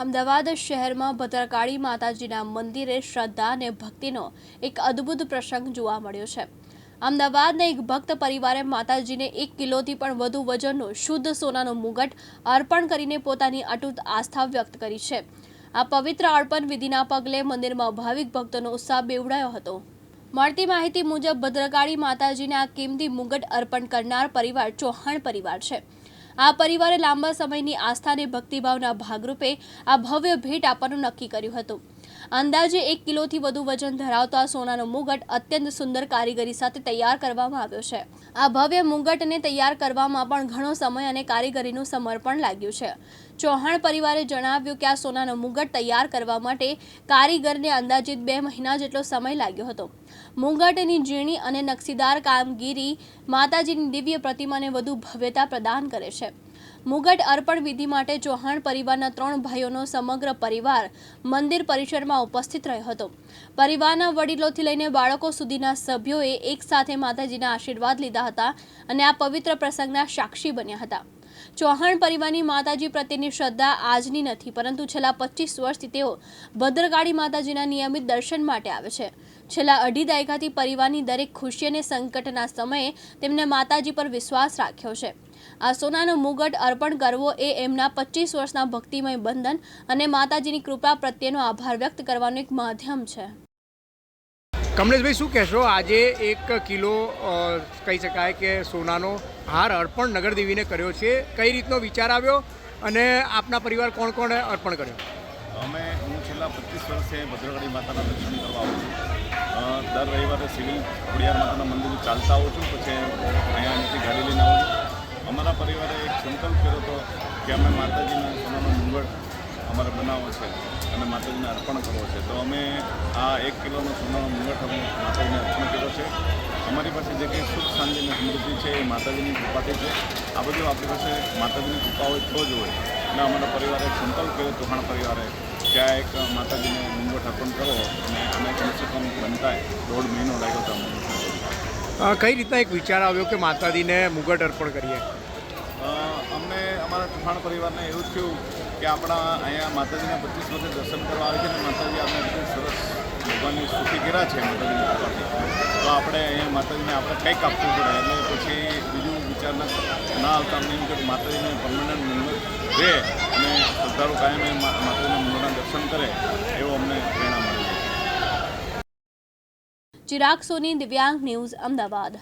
અમદાવાદ શહેરમાં ભદ્રકાળી માતાજીના મંદિરે શ્રદ્ધા અને ભક્તિનો એક અદ્ભુત પ્રસંગ જોવા મળ્યો છે. અમદાવાદના એક ભક્ત પરિવારે માતાજીને એક કિલોથી પણ વધુ વજનનું શુદ્ધ સોનાનો મુગટ અર્પણ કરીને પોતાની અટૂટ આસ્થા વ્યક્ત કરી છે. આ પવિત્ર અર્પણ વિધિના પગલે મંદિરમાં ભાવિક ભક્તોનો ઉત્સાહ બેવડાયો હતો. મળતી માહિતી મુજબ ભદ્રકાળી માતાજીને આ કિંમતી મુગટ અર્પણ કરનાર પરિવાર ચૌહાણ પરિવાર છે. આ પરિવારે લાંબા સમયની આસ્થા અને ભક્તિભાવના ભાગરૂપે આ ભવ્ય ભેટ આપવાનું નક્કી કર્યું હતું. અંદાજે એક કિલોથી વધુ વજન ધરાવતો આ સોનાનો મુગટ અત્યંત સુંદર કારીગરી સાથે તૈયાર કરવામાં આવ્યો છે. આ ભવ્ય મુગટને તૈયાર કરવામાં પણ ઘણો સમય અને કારીગરીનું સમર્પણ લાગ્યું છે. ચૌહાણ પરિવારે જણાવ્યું કે આ સોનાનો મુગટ તૈયાર કરવા માટે કારીગરને અંદાજિત બે મહિના જેટલો સમય લાગ્યો હતો. મુગટની ઝીણી અને નકશીદાર કામગીરી માતાજીની દિવ્ય પ્રતિમાને વધુ ભવ્યતા પ્રદાન કરે છે. મુગટ અર્પણ વિધિ માટે ચૌહાણ પરિવારના ત્રણ ભાઈઓનો સમગ્ર પરિવાર મંદિર પરિસરમાં ઉપસ્થિત રહ્યો હતો. પરિવારના વડીલોથી લઈને બાળકો સુધીના સભ્યોએ એક સાથે માતાજીના આશીર્વાદ લીધા હતા અને આ પવિત્ર પ્રસંગના સાક્ષી બન્યા હતા. ચૌહાણ પરિવારની માતાજી પ્રત્યેની શ્રદ્ધા આજની નથી, પરંતુ છેલ્લા પચીસ વર્ષથી તેઓ ભદ્રકાળી માતાજીના નિયમિત દર્શન માટે આવે છે. છેલ્લા અઢી દાયકાથી પરિવારની દરેક ખુશી અને સંકટના સમયે તેમને માતાજી પર વિશ્વાસ રાખ્યો છે. આ સોનાનો મુગટ અર્પણ કરવો એ એમના પચીસ વર્ષના ભક્તિમય બંધન અને માતાજીની કૃપા પ્રત્યેનો આભાર વ્યક્ત કરવાનું એક માધ્યમ છે. કમલેશભાઈ, શું કહેશો? આજે એક કિલો કહી શકાય કે સોનાનો હાર અર્પણ નગરદેવીને કર્યો છે. કઈ રીતનો વિચાર આવ્યો અને આપના પરિવાર કોણ કોણે અર્પણ કર્યો? અમે હું છેલ્લા પચીસ વર્ષે ભદ્રકાળી માતાના દર્શન કરવા આવું છું. દર રવિવારે સિવિલ ખોડિયાર માતાના મંદિર ચાલતા આવું છું, પછી અહીંયા અહીંથી ગાડી લઈને આવું છું. અમારા પરિવારે એક સંકલ્પ કર્યો હતો કે અમે માતાજીના સોનાનો મુંગટ અમારે બનાવવો છે અને માતાજીને અર્પણ કરવો છે. તો અમે આ એક કિલોનો સોનાનો મુંગટ અમે માતાજીને અર્પણ કર્યો છે. અમારી પાસે જે કંઈ સુખ, શાંતિ અને સમૃદ્ધિ છે એ માતાજીની કૃપાથી છે. આ બધું આપણી પાસે માતાજીની કૃપા હોય તો જ હોય. અને અમારા પરિવારે સંકલ્પ કર્યો, ચૌહાણ પરિવારે, કે આ એક માતાજીને મુંગટ અર્પણ કરો અને અમે કમસે કમ બનતા દોઢ મહિનો લાગ્યો હતો કઈ રીતના એક વિચાર આવ્યો કે માતાજીને મુગટ અર્પણ કરીએ? ચૌહાણ પરિવારને એવું થયું કે આપણા અહીંયા માતાજીના પચીસ વર્ષે દર્શન કરવા આવે છે અને માતાજી આપણે એટલું સરસ ભગવાનની સ્તુતિ કર્યા છે માતાજીની તો આપણે અહીંયા માતાજીને આપણે કંઈક આપવું પડે. એટલે પછી બીજું વિચાર ના આવતા અમને એમ કે માતાજીને પરમાનન્ટ મંદિર રહે અને શ્રદ્ધાળુ કાયમ માતાજીના મંદિરના દર્શન કરે એવો અમને પ્રેરણા મળે ચિરાગ સોની, દિવ્યાંગ ન્યૂઝ, અમદાવાદ.